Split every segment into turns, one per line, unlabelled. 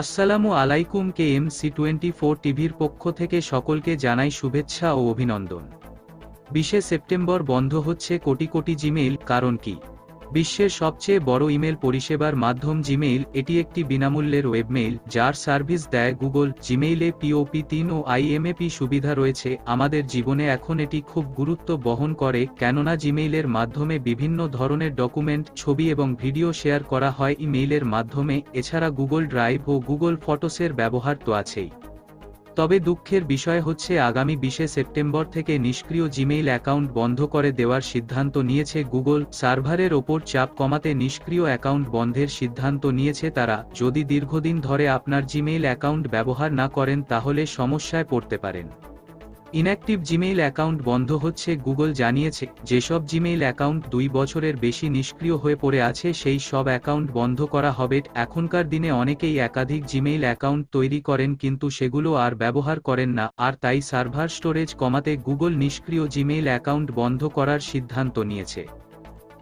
আসসালামু আলাইকুম K M C twenty four টিভির পক্ষ থেকে সকলকে জানাই শুভেচ্ছা ও অভিনন্দন। বিশে সেপ্টেম্বর বন্ধ হচ্ছে কোটি কোটি জিমেইল, কারণ কি? বিশ্বের সবচেয়ে বড় ইমেল পরিষেবার মাধ্যম জিমেইল, এটি একটি বিনামূল্যের ওয়েবমেইল, যার সার্ভিস দেয় গুগল, জিমেইলে পিওপি তিন ও আইএমএপি সুবিধা রয়েছে। আমাদের জীবনে এখন এটি খুব গুরুত্ব বহন করে, কেননা জিমেইলের মাধ্যমে বিভিন্ন ধরনের ডকুমেন্ট, ছবি এবং ভিডিও শেয়ার করা হয় ইমেইলের মাধ্যমে। এছাড়া গুগল ড্রাইভ ও গুগল ফটোসের ব্যবহার তো আছেই। তবে দুঃখের বিষয় হচ্ছে আগামী বিশে সেপ্টেম্বর থেকে নিষ্ক্রিয় জিমেইল অ্যাকাউন্ট বন্ধ করে দেওয়ার সিদ্ধান্ত নিয়েছে গুগল। সার্ভারের ওপর চাপ কমাতে নিষ্ক্রিয় অ্যাকাউন্ট বন্ধের সিদ্ধান্ত নিয়েছে তারা। যদি দীর্ঘদিন ধরে আপনার জিমেইল অ্যাকাউন্ট ব্যবহার না করেন তাহলে সমস্যায় পড়তে পারেন। ইনঅ্যাক্টিভ জিমেইল অ্যাকাউন্ট বন্ধ হচ্ছে, গুগল জানিয়েছে, যেসব জিমেইল অ্যাকাউন্ট দুই বছরের বেশি নিষ্ক্রিয় হয়ে পড়ে আছে, সেই সব অ্যাকাউন্ট বন্ধ করা হবে। এখনকার দিনে অনেকেই একাধিক জিমেইল অ্যাকাউন্ট তৈরি করেন, কিন্তু সেগুলো আর ব্যবহার করেন না, আর তাই সার্ভার স্টোরেজ কমাতে গুগল নিষ্ক্রিয় জিমেইল অ্যাকাউন্ট বন্ধ করার সিদ্ধান্ত নিয়েছে।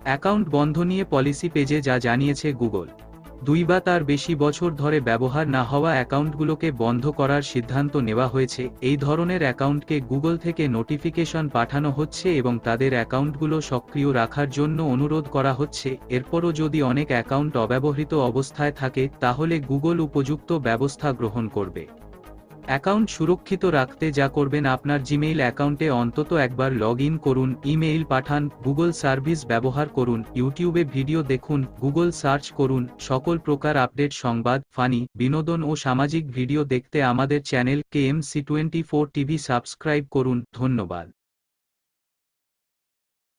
অ্যাকাউন্ট বন্ধ নিয়ে পলিসি পেজে যা জানিয়েছে গুগল। দুই বা তার বেশি বছর ধরে ব্যবহার না হওয়া অ্যাকাউন্টগুলোকে বন্ধ করার সিদ্ধান্ত নেওয়া হয়েছে। এই ধরনের অ্যাকাউন্টকে গুগল থেকে নোটিফিকেশন পাঠানো হচ্ছে এবং তাদের অ্যাকাউন্টগুলো সক্রিয় রাখার জন্য অনুরোধ করা হচ্ছে। এরপরও যদি অনেক অ্যাকাউন্ট অব্যবহৃত অবস্থায় থাকে, তাহলে গুগল উপযুক্ত ব্যবস্থা গ্রহণ করবে। অ্যাকাউন্ট সুরক্ষিত রাখতে যা করবেন আপনার জিমেইল অ্যাকাউন্টে অন্তত একবার লগ ইন করুন, ইমেইল পাঠান, গুগল সার্ভিস ব্যবহার করুন, ইউটিউবে ভিডিও দেখুন, গুগল সার্চ করুন, সকল প্রকার আপডেট সংবাদ, ফানি, বিনোদন ও সামাজিক ভিডিও দেখতে আমাদের channel K M C twenty four TV subscribe করুন, ধন্যবাদ।